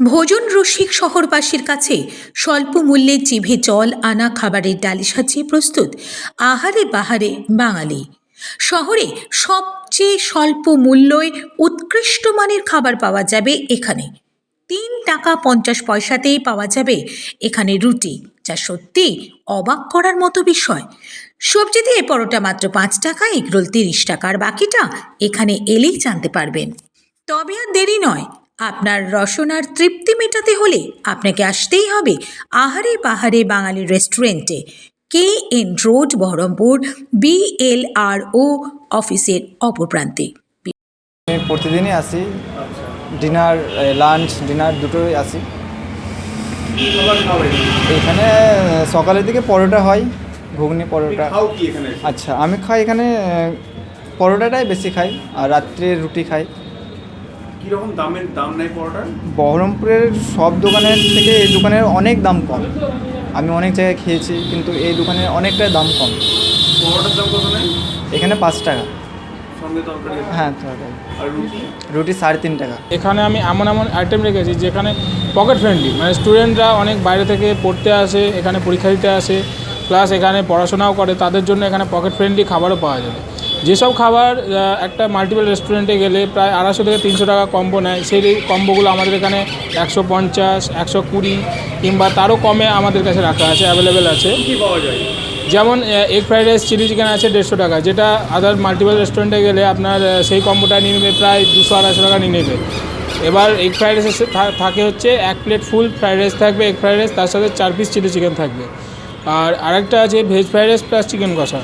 ভোজন রসিক শহরবাসীর কাছে স্বল্প মূল্যে জিভে জল আনা খাবারের ডালি সাজিয়ে প্রস্তুত। আহারে বাহারে বাঙালি। শহরে সবচেয়ে স্বল্প মূল্যে উৎকৃষ্ট মানের খাবার পাওয়া যাবে এখানে। তিন টাকা পঞ্চাশ পয়সাতেই পাওয়া যাবে এখানে রুটি, যা সত্যি অবাক করার মতো বিষয়। সবজি দিয়ে পরোটা মাত্র পাঁচ টাকা এগরোল তিরিশ টাকার বাকিটা এখানে এলেই জানতে পারবেন। তবে আর দেরি নয়। আপনার রসনার তৃপ্তি মেটাতে হলে আপনাকে আসতেই হবে আহারে পাহাড়ে বাঙালি রেস্টুরেন্টে। K N road Baharampur BLRO অফিসের অপর প্রান্তে। প্রতিদিনই আসি। ডিনার লাঞ্চ ডিনার দুটোই আসি। এখানে সকালের দিকে পরোটা হয় ঘুগনি পরোটা। আচ্ছা আমি খাই এখানে পরোটাটাই বেশি খাই আর রাত্রে রুটি খাই। কীরকম দামের দাম নেয় পরোটার? বহরমপুরের সব দোকানের থেকে এই দোকানের অনেক দাম কম। আমি অনেক জায়গায় খেয়েছি কিন্তু এই দোকানের অনেকটাই দাম কম। পরোটার দাম কত নেয়? এখানে পাঁচ টাকা। সঙ্গে তরকারি হ্যাঁ তরকারি। আর রুটি? রুটি সাড়ে তিন টাকা। এখানে আমি এমন এমন আইটেম রেখেছি যেখানে পকেট ফ্রেন্ডলি মানে স্টুডেন্টরা অনেক বাইরে থেকে পড়তে আসে এখানে পরীক্ষা দিতে আসে প্লাস এখানে পড়াশোনাও করে তাদের জন্য এখানে পকেট ফ্রেন্ডলি খাবারও পাওয়া যাবে। যেসব খাবার একটা মাল্টিপল রেস্টুরেন্টে গেলে প্রায় আড়াইশো থেকে তিনশো টাকা কম্বো নেয়। সেই কম্বোগুলো আমাদের এখানে একশো পঞ্চাশ একশো কুড়ি কিংবা তারও কমে আমাদের কাছে রাখা আছে অ্যাভেলেবেল আছে। পাওয়া যায়? যেমন egg fried rice chilli chicken আছে দেড়শো টাকা যেটা আদার মাল্টিপল রেস্টুরেন্টে গেলে আপনার সেই কম্বোটা নিয়ে নেবে প্রায় দুশো আড়াইশো টাকা নিয়ে নেবে। এবার এগ ফ্রাইড রাইস থাকে হচ্ছে এক প্লেট ফুল ফ্রাইড রাইস থাকবে এগ ফ্রাইড রাইস তার সাথে চার পিস চিলি চিকেন থাকবে। আর আরেকটা আছে veg fried rice plus chicken কষা।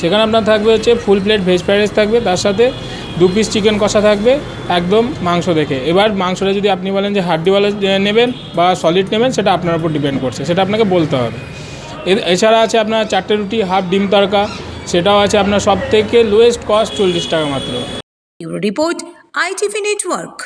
সেখানে আপনার থাকবে হচ্ছে full plate veg fried rice থাকবে, তার সাথে দু পিস চিকেন কষা থাকবে, একদম মাংস দেখে। এবার মাংসটা যদি আপনি বলেন যে হাড্ডিওয়ালা নেবেন বা সলিড নেবেন, সেটা আপনার উপর ডিপেন্ড করছে, সেটা আপনাকে বলতে হবে। এছাড়া আছে আপনার চারটে রুটি হাফ ডিম তড়কা, সেটাও আছে আপনার সব থেকে লোয়েস্ট কস্ট চল্লিশ টাকা মাত্র। Report ITV network